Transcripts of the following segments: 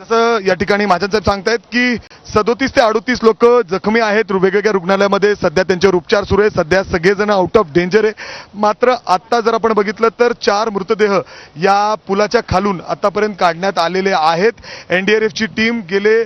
जसं या ठिकाणी महाजनसाहेब सांगतायत की सदोतीस ते अडोतीस लोक जखमी आहेत. वेगवेगळ्या रुग्णालयामध्ये सध्या त्यांच्यावर उपचार सुरू आहे सध्या सगळेजण आउट ऑफ डेंजर आहे. मात्र आत्ता जर आपण बघितलं तर चार मृतदेह या पुलाच्या खालून आतापर्यंत काढण्यात आलेले आहेत. एन डी आर एफची टीम गेले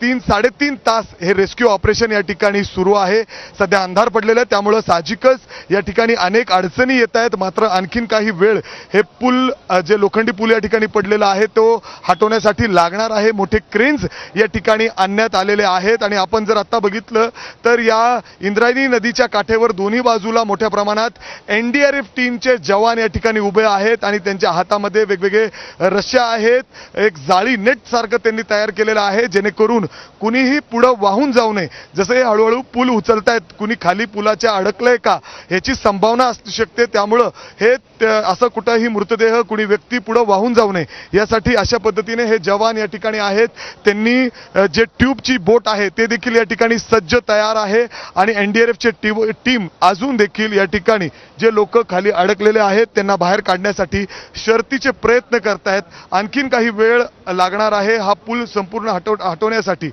तीन साडेतीन तास हे रेस्क्यू ऑपरेशन या ठिकाणी सुरू आहे. सध्या अंधार पडलेला आहे. त्यामुळं साहजिकच या ठिकाणी अनेक अडचणी येत आहेत. मात्र आणखीन काही वेळ हे पूल जे लोखंडी पूल या ठिकाणी पडलेला आहे तो हटवण्यासाठी लागणार आहे मोठे क्रेन्स या ठिकाणी आणण्यात आलेले आहेत. आणि आपण जर आत्ता बघितलं तर या इंद्रायणी नदीच्या काठेवर दोन्ही बाजूला मोठ्या प्रमाणात एन डी आर एफ टीमचे जवान या ठिकाणी उभे आहेत आणि त्यांच्या हातामध्ये वेगवेगळे रश्या आहेत. एक जाळी नेट सारखं त्यांनी तयार केलेलं आहे जेणेकरून कुणीही पुढं वाहून जाऊ नये. जसं हे हळूहळू पूल उचलतायत कुणी खाली पुलाच्या अडकलंय का ह्याची संभावना असू शकते. त्यामुळं हे असं कुठंही मृतदेह कुणी व्यक्ती पुढं वाहून जाऊ नये. यासाठी अशा पद्धतीने हे जवान या ठिकाणी आहेत. त्यांनी जे ट्यूबची बोट आहे ते देखील या ठिकाणी सज्ज तयार आहे. आणि एन डी आर एफचे टीम टीम अजून देखील या ठिकाणी जे लोक खाली अडकलेले आहेत त्यांना बाहेर काढण्यासाठी शर्तीचे प्रयत्न करतायत. आणखीन काही वेळ लागणार आहे. हा पूल संपूर्ण हटव हटवण्यासाठी.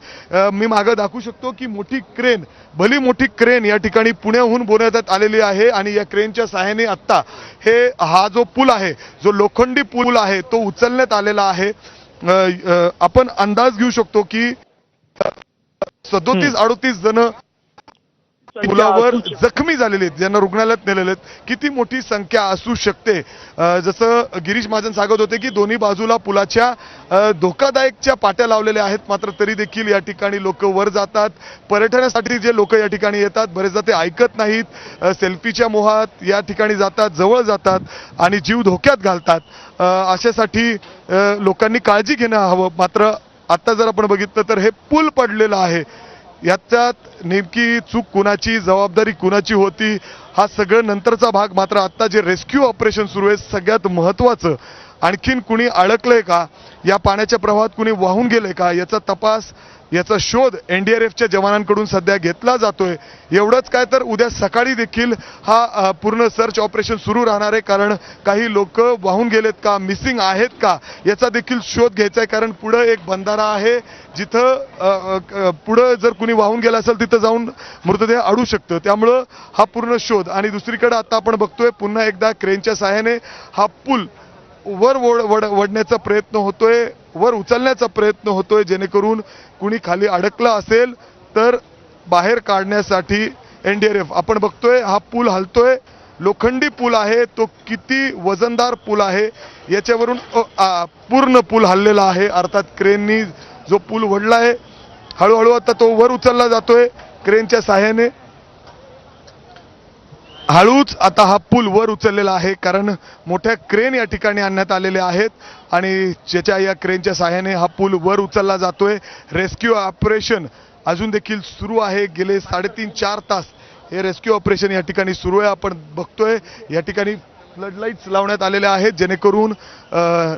मी मागं दाखवू शकतो की मोठी क्रेन भली मोठी क्रेन या ठिकाणी पुण्याहून बोलवण्यात आलेली आहे. आणि या क्रेनच्या सहाय्याने आत्ता हे हा जो पूल आहे जो लोखंडी पूल आहे तो उचलण्यात आलेला आहे. आपण अंदाज घेऊ शकतो की सदोतीस अडोतीस जण पुलावर जखमी झालेले आहेत ज्यांना रुग्णालयात नेलेले आहेत किती मोठी संख्या असू शकते? जसं गिरीश महाजन सांगत होते की दोन्ही बाजूला पुलाच्या धोकादायकच्या पाट्या लावलेल्या आहेत मात्र तरी देखील या ठिकाणी लोक वर जातात. पर्यटनासाठी जे लोक या ठिकाणी येतात बरेचदा ते ऐकत नाहीत. सेल्फीच्या मोहात या ठिकाणी जातात जवळ जातात आणि जीव धोक्यात घालतात. अशासाठी लोकांनी काळजी घेणं हवं. मात्र आता जर आपण बघितलं तर हे पूल पडलेलं आहे. याच्यात नेमकी चूक कुणाची जबाबदारी कुणाची होती हा सगळं नंतरचा भाग मात्र आत्ता जे रेस्क्यू ऑपरेशन सुरू आहे सगळ्यात महत्त्वाचं आणखीन कुणी अडकलंय का? या पाण्याच्या प्रवाहात कुणी वाहून गेलंय का? याचा तपास याचा शोध एन डी आर एफच्या जवानांकडून सध्या घेतला जातोय. एवढंच काय तर उद्या सकाळी देखील हा पूर्ण सर्च ऑपरेशन सुरू राहणार आहे. कारण काही लोक वाहून गेलेत का मिसिंग आहेत का याचा देखील शोध घ्यायचा आहे. कारण पुढं एक बंधारा आहे. जिथं पुढं जर कुणी वाहून गेला असेल तिथं जाऊन मृतदेह अडू शकतं. त्यामुळं हा पूर्ण शोध. आणि दुसरीकडे आता आपण बघतोय पुन्हा एकदा क्रेनच्या सहाय्याने हा पूल वर वड वड वडण्याचा प्रयत्न होतोय. वर उचलण्याचा प्रयत्न होतोय. जेणेकरून कुणी खाली अडकलं असेल तर बाहेर काढण्यासाठी एन डी आर एफ. आपण बघतोय हा पूल हलतोय. लोखंडी पूल आहे तो किती वजनदार पूल आहे याच्यावरून पूर्ण पूल हल्लेला आहे. अर्थात क्रेननी जो पूल वडला आहे हळूहळू आता तो वर उचलला जातोय क्रेनच्या सहाय्याने. हळूच आता हा पूल वर उचललेला आहे कारण मोठ्या क्रेन या ठिकाणी आणण्यात आलेल्या आहेत आणि ज्याच्या या क्रेनच्या सहाय्याने हा पूल वर उचलला जातोय. रेस्क्यू ऑपरेशन अजून देखील सुरू आहे. गेले साडेतीन चार तास हे रेस्क्यू ऑपरेशन या ठिकाणी सुरू आहे. आपण बघतोय या ठिकाणी फ्लडलाईट्स लावण्यात आलेल्या आहेत जेणेकरून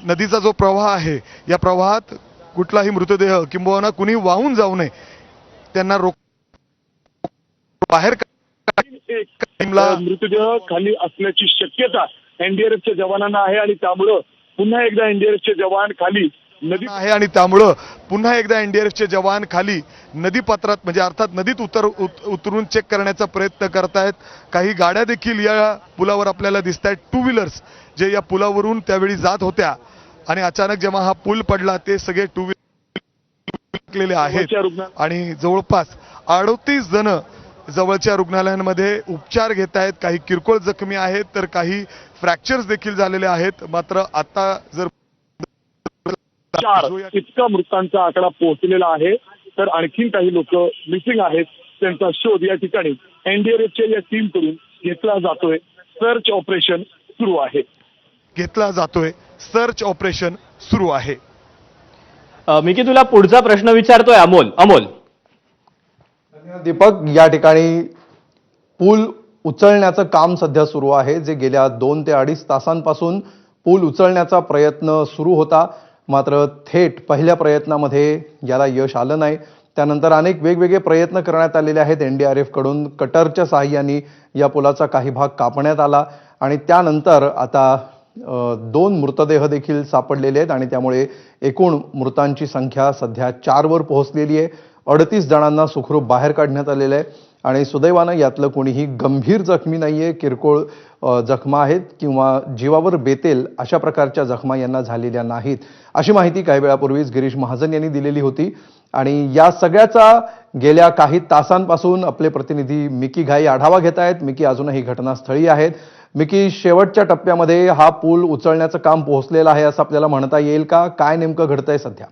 नदीचा जो प्रवाह आहे या प्रवाहात कुठलाही मृतदेह किंबहुना कुणी वाहून जाऊ नये त्यांना रोख बाहेर एक मृतदेह खाली असल्याची शक्यता एनडीआरएफच्या जवानांना आहे आणि त्यामुळं पुन्हा एकदा एनडीआरएफचे जवान खाली नदी आहे आणि त्यामुळं पुन्हा एकदा एनडीआरएफचे जवान खाली नदी पात्रात म्हणजे अर्थात नदीत उतर उत- उतरून चेक करण्याचा प्रयत्न करतायत. काही गाड्या देखील या पुलावर आपल्याला दिसत आहेत टू व्हीलर्स जे या पुलावरून त्यावेळी जात होत्या. आणि अचानक जेव्हा हा पूल पडला ते सगळे टू व्हीलर आहेत. आणि जवळपास अडोतीस जण जवळच्या रुग्णालयांमध्ये उपचार घेत आहेत काही किरकोळ जखमी आहेत तर काही फ्रॅक्चर्स देखील झालेले आहेत. मात्र आता जर चार इतका मृतांचा आकडा पोहोचलेला आहे तर आणखीन काही लोक मिसिंग आहेत त्यांचा शोध या ठिकाणी एनडीआरएफच्या या टीमकडून घेतला जातोय. सर्च ऑपरेशन सुरू आहे. घेतला जातोय. सर्च ऑपरेशन सुरू आहे. मी की तुला पुढचा प्रश्न विचारतोय अमोल. अमोल. दीपक या ठिकाणी पूल उचलण्याचं काम सध्या सुरू आहे जे गेल्या दोन ते अडीच तासांपासून पूल उचलण्याचा प्रयत्न सुरू होता. मात्र थेट पहिल्या प्रयत्नामध्ये याला यश आलं नाही. त्यानंतर अनेक वेगवेगळे प्रयत्न करण्यात आलेले आहेत. एन डी आर एफकडून कटरच्या सहाय्याने या पुलाचा काही भाग कापण्यात आला आणि त्यानंतर आता दोन मृतदेह देखील सापडलेले आहेत आणि त्यामुळे एकूण मृतांची संख्या सध्या चारवर पोहोचलेली आहे. अडतीस जणांना सुखरूप बाहेर काढण्यात आलेलं आहे. आणि सुदैवानं यातलं कोणीही गंभीर जखमी नाही आहे किरकोळ जखमा आहेत किंवा जीवावर बेतेल अशा प्रकारच्या जखमा यांना झालेल्या नाहीत. अशी माहिती काही वेळापूर्वीच गिरीश महाजन यांनी दिलेली होती. आणि या सगळ्याचा गेल्या काही तासांपासून आपले प्रतिनिधी मिकी घाई आढावा घेत आहेत. मिकी अजूनही घटनास्थळी आहेत. मिकी शेवटच्या टप्प्यामध्ये हा पूल उचलण्याचं काम पोहोचलेलं आहे असं आपल्याला म्हणता येईल का? काय नेमकं घडतंय सध्या?